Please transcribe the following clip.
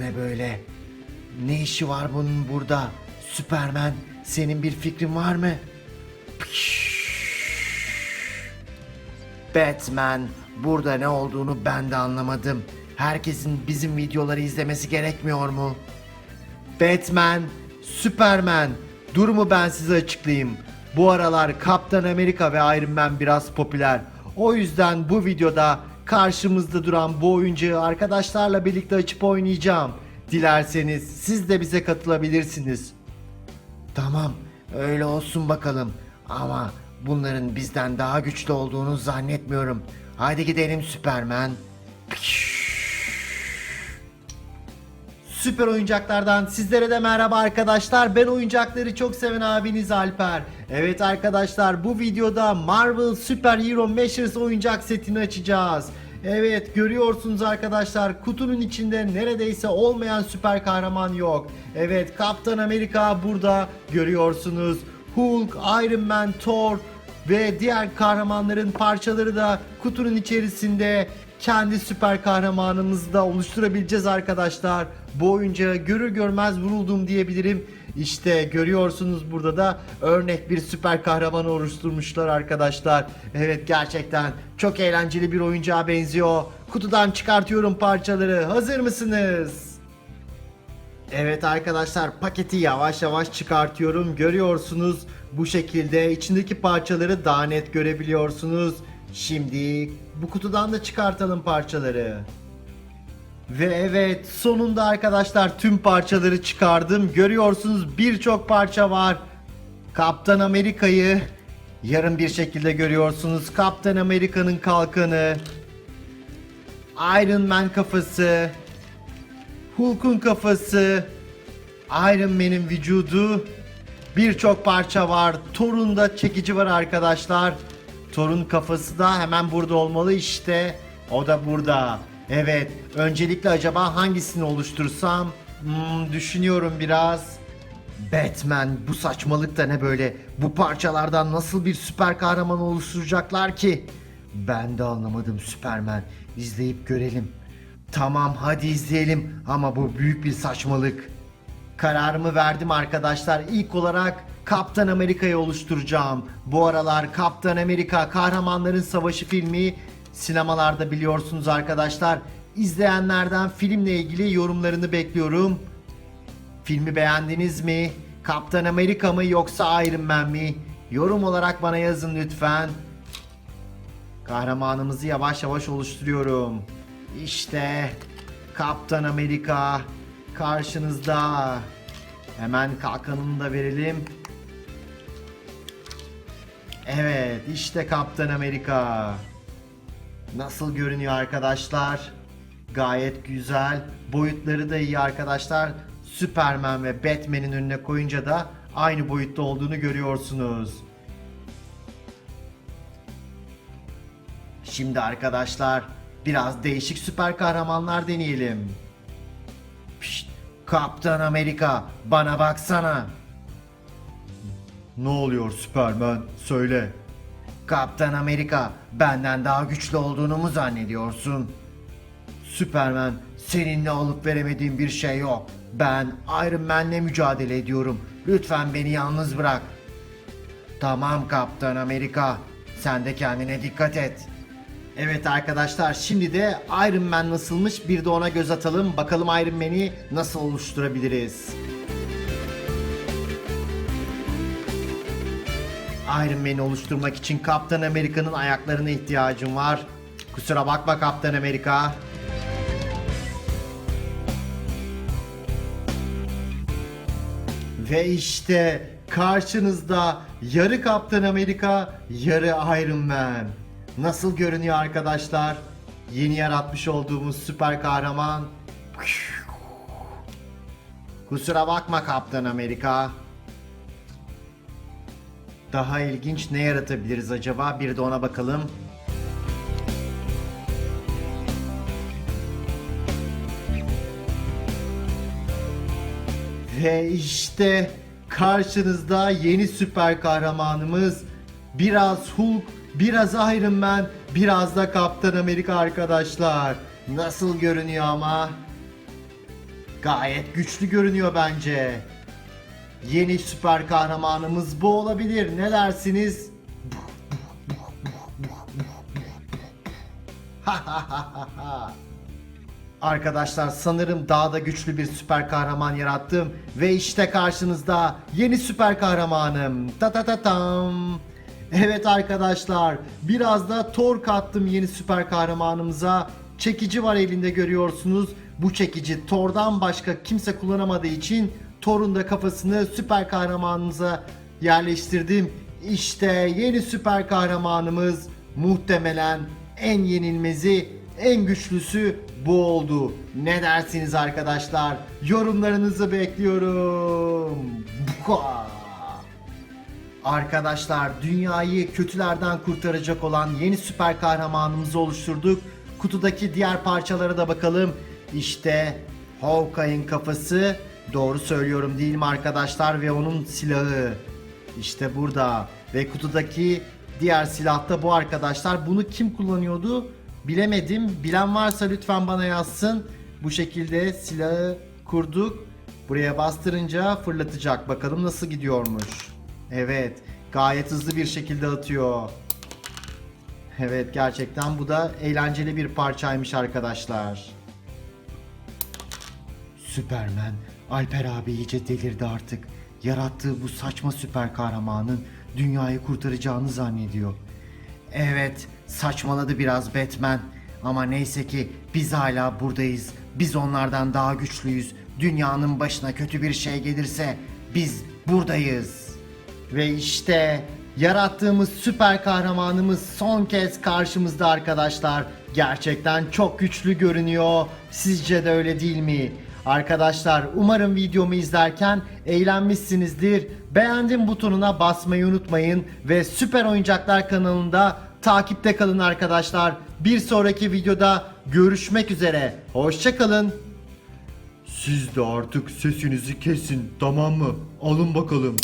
ne böyle? Ne işi var bunun burada? Süpermen, senin bir fikrin var mı? Batman, burada ne olduğunu ben de anlamadım. Herkesin bizim videoları izlemesi gerekmiyor mu? Batman, Superman, durumu ben size açıklayayım. Bu aralar Kaptan Amerika ve Iron Man biraz popüler. O yüzden bu videoda karşımızda duran bu oyuncağı arkadaşlarla birlikte açıp oynayacağım. Dilerseniz siz de bize katılabilirsiniz. Tamam, öyle olsun bakalım. Ama bunların bizden daha güçlü olduğunu zannetmiyorum. Haydi gidelim Süpermen. Süper oyuncaklardan sizlere de merhaba arkadaşlar. Ben oyuncakları çok seven abiniz Alper. Evet arkadaşlar bu videoda Marvel Super Hero Measures oyuncak setini açacağız. Evet görüyorsunuz arkadaşlar kutunun içinde neredeyse olmayan süper kahraman yok. Evet Kaptan Amerika burada görüyorsunuz. Hulk, Iron Man, Thor ve diğer kahramanların parçaları da kutunun içerisinde kendi süper kahramanımızı da oluşturabileceğiz arkadaşlar. Bu oyuncağı görür görmez vuruldum diyebilirim. İşte görüyorsunuz burada da örnek bir süper kahraman oluşturmuşlar arkadaşlar. Evet gerçekten çok eğlenceli bir oyuncağa benziyor. Kutudan çıkartıyorum parçaları. Hazır mısınız? Evet arkadaşlar paketi yavaş yavaş çıkartıyorum. Görüyorsunuz bu şekilde içindeki parçaları daha net görebiliyorsunuz. Şimdi bu kutudan da çıkartalım parçaları. Ve evet sonunda arkadaşlar tüm parçaları çıkardım. Görüyorsunuz birçok parça var. Kaptan Amerika'yı yarım bir şekilde görüyorsunuz. Kaptan Amerika'nın kalkanı. Iron Man kafası. Hulk'un kafası, Iron Man'in vücudu, birçok parça var. Thor'un da çekici var arkadaşlar. Thor'un kafası da hemen burada olmalı işte. O da burada. Evet, öncelikle acaba hangisini oluştursam? Hmm, düşünüyorum biraz. Batman bu saçmalık da ne böyle? Bu parçalardan nasıl bir süper kahraman oluşturacaklar ki? Ben de anlamadım Superman. İzleyip görelim. Tamam hadi izleyelim ama bu büyük bir saçmalık. Kararımı verdim arkadaşlar. İlk olarak Kaptan Amerika'yı oluşturacağım. Bu aralar Kaptan Amerika Kahramanların Savaşı filmi sinemalarda biliyorsunuz arkadaşlar. İzleyenlerden filmle ilgili yorumlarını bekliyorum. Filmi beğendiniz mi? Kaptan Amerika mı yoksa Iron Man mi? Yorum olarak bana yazın lütfen. Kahramanımızı yavaş yavaş oluşturuyorum. İşte Kaptan Amerika karşınızda. Hemen kalkanını da verelim. Evet, işte Kaptan Amerika. Nasıl görünüyor arkadaşlar? Gayet güzel. Boyutları da iyi arkadaşlar. Superman ve Batman'in önüne koyunca da aynı boyutta olduğunu görüyorsunuz. Şimdi arkadaşlar biraz değişik süper kahramanlar deneyelim. Pişt, Kaptan Amerika bana baksana. Ne oluyor Superman? Söyle. Kaptan Amerika benden daha güçlü olduğunu mu zannediyorsun? Superman seninle alıp veremediğim bir şey yok. Ben Iron Man'le mücadele ediyorum. Lütfen beni yalnız bırak. Tamam Kaptan Amerika. Sen de kendine dikkat et. Evet arkadaşlar şimdi de Iron Man nasılmış bir de ona göz atalım. Bakalım Iron Man'i nasıl oluşturabiliriz. Iron Man'i oluşturmak için Kaptan Amerika'nın ayaklarına ihtiyacım var. Kusura bakma Kaptan Amerika. Ve işte karşınızda yarı Kaptan Amerika, yarı Iron Man. Nasıl görünüyor arkadaşlar? Yeni yaratmış olduğumuz süper kahraman. Kusura bakma Kaptan Amerika. Daha ilginç ne yaratabiliriz acaba? Bir de ona bakalım. Ve işte karşınızda yeni süper kahramanımız biraz Hulk, biraz Iron Man, biraz da Kaptan Amerika arkadaşlar. Nasıl görünüyor ama? Gayet güçlü görünüyor bence. Yeni süper kahramanımız bu olabilir. Ne dersiniz? Arkadaşlar sanırım daha da güçlü bir süper kahraman yarattım ve işte karşınızda yeni süper kahramanım. Ta ta ta tam. Evet arkadaşlar biraz da Thor kattım yeni süper kahramanımıza. Çekici var elinde görüyorsunuz. Bu çekici Thor'dan başka kimse kullanamadığı için Thor'un da kafasını süper kahramanımıza yerleştirdim. İşte yeni süper kahramanımız muhtemelen en yenilmezi, en güçlüsü bu oldu. Ne dersiniz arkadaşlar? Yorumlarınızı bekliyorum. Arkadaşlar dünyayı kötülerden kurtaracak olan yeni süper kahramanımızı oluşturduk. Kutudaki diğer parçalara da bakalım. İşte Hawkeye'in kafası. Doğru söylüyorum değil mi arkadaşlar? Ve onun silahı. İşte burada. Ve kutudaki diğer silah da bu arkadaşlar. Bunu kim kullanıyordu? Bilemedim. Bilen varsa lütfen bana yazsın. Bu şekilde silahı kurduk. Buraya bastırınca fırlatacak. Bakalım nasıl gidiyormuş. Evet. Gayet hızlı bir şekilde atıyor. Evet gerçekten bu da eğlenceli bir parçaymış arkadaşlar. Süpermen, Alper abi iyice delirdi artık. Yarattığı bu saçma süper kahramanın dünyayı kurtaracağını zannediyor. Evet, saçmaladı biraz Batman. Ama neyse ki biz hala buradayız. Biz onlardan daha güçlüyüz. Dünyanın başına kötü bir şey gelirse biz buradayız. Ve işte yarattığımız süper kahramanımız son kez karşımızda arkadaşlar. Gerçekten çok güçlü görünüyor. Sizce de öyle değil mi? Arkadaşlar umarım videomu izlerken eğlenmişsinizdir. Beğendim butonuna basmayı unutmayın ve Süper Oyuncaklar kanalında takipte kalın arkadaşlar. Bir sonraki videoda görüşmek üzere. Hoşçakalın. Siz de artık sesinizi kesin tamam mı? Alın bakalım.